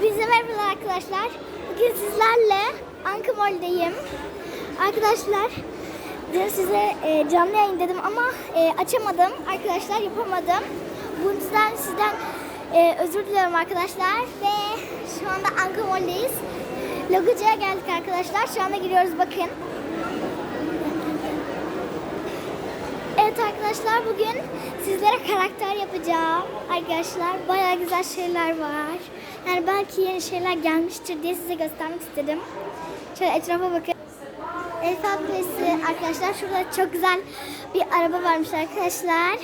Hepinize merhabalar arkadaşlar. Bugün sizlerle Ankamol'deyim. Arkadaşlar dün size e, canlı yayın dedim ama e, açamadım. Arkadaşlar yapamadım. Bu yüzden sizden e, özür diliyorum arkadaşlar. Ve şu anda Ankamol'deyiz. Logocuya geldik arkadaşlar. Şu anda giriyoruz bakın. Evet arkadaşlar bugün sizlere karakter yapacağım. Arkadaşlar bayağı güzel şeyler var. Yani belki yeni şeyler gelmiştir diye size göstermek istedim. Şöyle etrafa bakın. Elfa Kulesi arkadaşlar şurada çok güzel bir araba varmış arkadaşlar.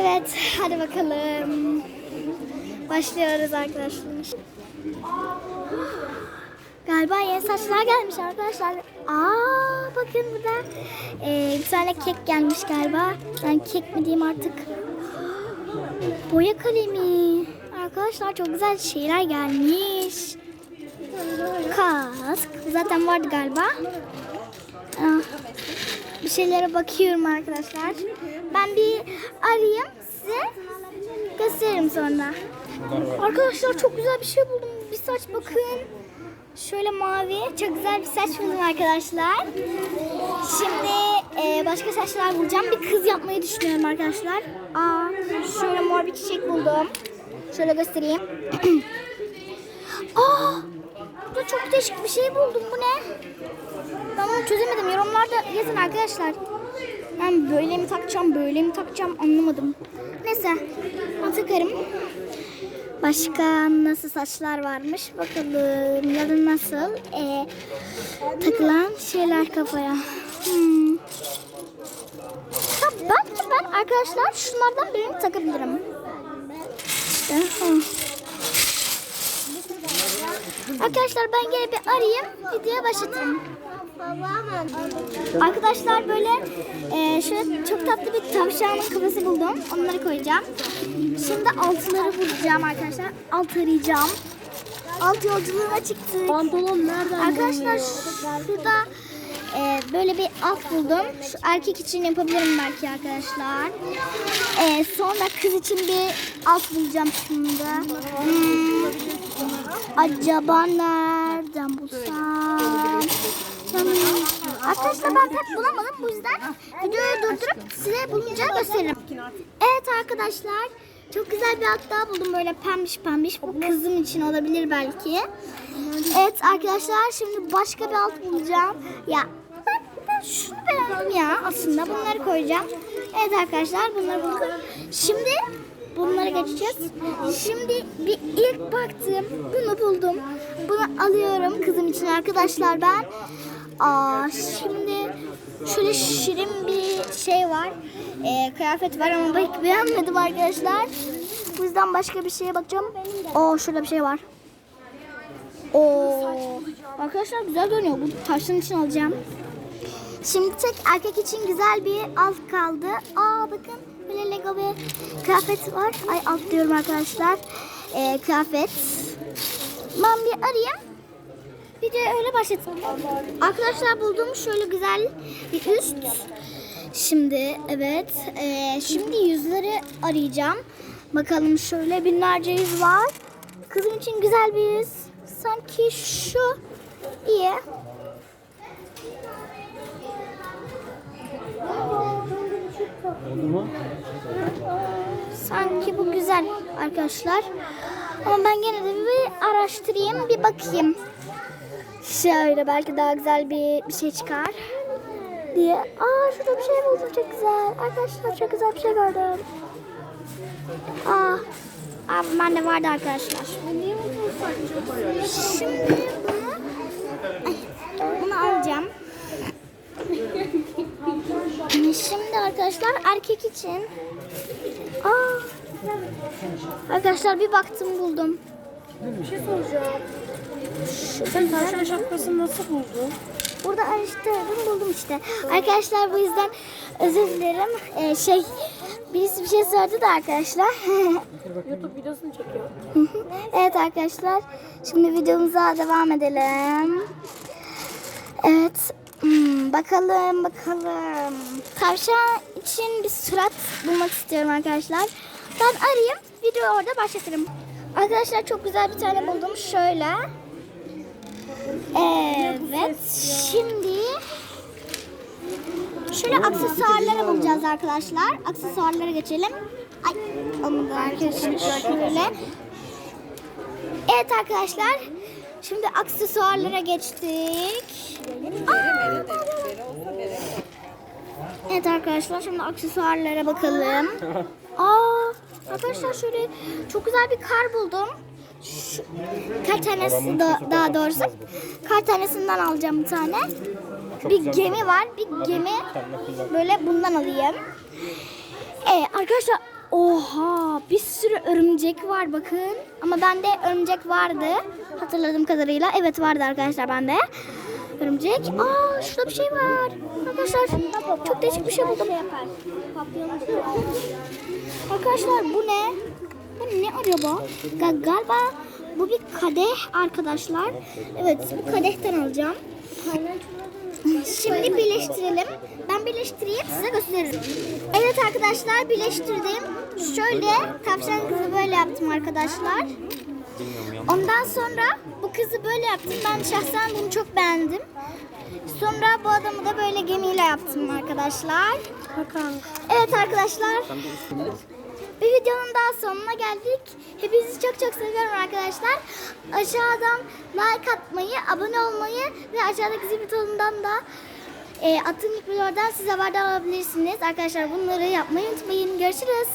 Evet hadi bakalım. Başlıyoruz arkadaşlar. Galiba yeni saçlar gelmiş arkadaşlar. Aa bakın burada ee, bir tane kek gelmiş galiba. Ben kek mi diyeyim artık. Boya kalemi. Arkadaşlar çok güzel şeyler gelmiş. Kask. Zaten vardı galiba. Ah, Bir şeylere bakıyorum arkadaşlar. Ben bir arayayım size gösteririm sonra. Arkadaşlar çok güzel bir şey buldum. Bir saç bakın. Şöyle mavi. Çok güzel bir saç buldum arkadaşlar. Şimdi e, başka saçlar bulacağım. Bir kız yapmayı düşünüyorum arkadaşlar. Aa, şöyle mor bir çiçek buldum. Şöyle göstereyim. Aa, burada çok değişik bir şey buldum. Bu ne? Ben onu çözemedim. Yorumlarda yazın arkadaşlar. Ben böyle mi takacağım, böyle mi takacağım anlamadım. Neyse, takarım. Başka nasıl saçlar varmış bakalım. Ya da nasıl ee, takılan şeyler kafaya. Hmm. Ha, belki ben arkadaşlar şunlardan birini takabilirim. İşte. Arkadaşlar ben gene bir arayayım. Videoya başlatayım. Arkadaşlar böyle e, şöyle çok tatlı bir tavşanın kafası buldum. Onları koyacağım. Şimdi altları bulacağım arkadaşlar. Alt arayacağım. Alt yolculuğuna çıktık. Pantolon nereden Arkadaşlar şurada e, böyle bir alt buldum. Şu erkek için yapabilirim belki arkadaşlar. E, sonra kız için bir alt bulacağım şimdi. Hmm, acaba nereden bulsam? Hmm, Arkadaşlar ben pek bulamadım. Bu yüzden videoyu durdurup size bulunca gösteririm. Evet arkadaşlar. Çok güzel bir alt daha buldum böyle pembiş pembiş. Bu kızım için olabilir belki. Evet arkadaşlar şimdi başka bir alt bulacağım. Ya ben, ben şunu beğendim ya aslında. Bunları koyacağım. Evet arkadaşlar bunları buldum. Şimdi bunlara geçeceğiz. Şimdi bir ilk baktım. Bunu buldum. Bunu alıyorum kızım için arkadaşlar ben. Aa, şimdi şöyle şirin bir şey var. Ee, kıyafet var ama pek beğenmedim arkadaşlar. Bu yüzden başka bir şeye bakacağım. Oo şurada bir şey var. Oo. Arkadaşlar güzel görünüyor. Bu tavşan için alacağım. Şimdi tek erkek için güzel bir alt kaldı. Aa bakın böyle Lego bir kıyafet var. Ay alt diyorum arkadaşlar. Ee, kıyafet. Ben bir arayayım. De öyle başlatalım. Arkadaşlar buldum şöyle güzel bir üst. Şimdi evet. ee, şimdi yüzleri arayacağım. Bakalım şöyle binlerce yüz var. Kızım için güzel bir yüz. Sanki şu iyi. Oldu mu? Sanki bu güzel arkadaşlar. Ama ben gene de bir araştırayım, bir bakayım. Şöyle belki daha güzel bir, bir şey çıkar diye. Aa şurada bir şey buldum çok güzel. Arkadaşlar çok güzel bir şey gördüm. Aa, aa ben de vardı arkadaşlar. Şimdi bunu, Ay, bunu alacağım. Şimdi arkadaşlar erkek için Aa, arkadaşlar bir baktım buldum. Bir şey soracağım. Sen tavşan şapkasını nasıl buldun? Burada araştırdım buldum işte. Arkadaşlar bu yüzden özür dilerim. Ee, şey birisi bir şey sordu da arkadaşlar. YouTube videosunu çekiyor. evet arkadaşlar şimdi videomuza devam edelim. Bakalım bakalım. Tavşan için bir surat bulmak istiyorum arkadaşlar. Ben arayayım video orada başlatırım. Arkadaşlar çok güzel bir tane buldum. Şöyle. Evet. Şimdi şöyle aksesuarlara bulacağız arkadaşlar. Aksesuarlara geçelim. Ay arkadaşlar. Şöyle. Evet arkadaşlar. Şimdi aksesuarlara geçtik. Aa, Evet arkadaşlar şimdi aksesuarlara bakalım. Aa arkadaşlar şöyle çok güzel bir kar buldum. Şu, kar tanesi da, daha doğrusu kar tanesinden alacağım bir tane. bir gemi var. Bir gemi böyle bundan alayım. Evet arkadaşlar oha bir sürü örümcek var bakın. Ama bende örümcek vardı. Hatırladığım kadarıyla. Evet vardı arkadaşlar bende. Örümcek. Aa şurada bir şey var. Arkadaşlar çok değişik bir şey buldum. Arkadaşlar bu ne? Bu ne acaba? Ga- Galiba bu bir kadeh arkadaşlar. Evet bu kadehten alacağım. Şimdi birleştirelim. Ben birleştireyim size gösteririm. Evet arkadaşlar birleştirdim. Şöyle tavşan kızı böyle yaptım arkadaşlar. Ondan sonra bu kızı böyle yaptım. Ben şahsen bunu çok beğendim. Sonra bu adamı da böyle gemiyle yaptım arkadaşlar. Bakalım. Evet arkadaşlar. Bir videonun daha sonuna geldik. Hepinizi çok çok seviyorum arkadaşlar. Aşağıdan like atmayı, abone olmayı ve aşağıdaki zil butonundan da e, attığım ilk videolardan size haberdar olabilirsiniz. Arkadaşlar bunları yapmayı unutmayın. Görüşürüz.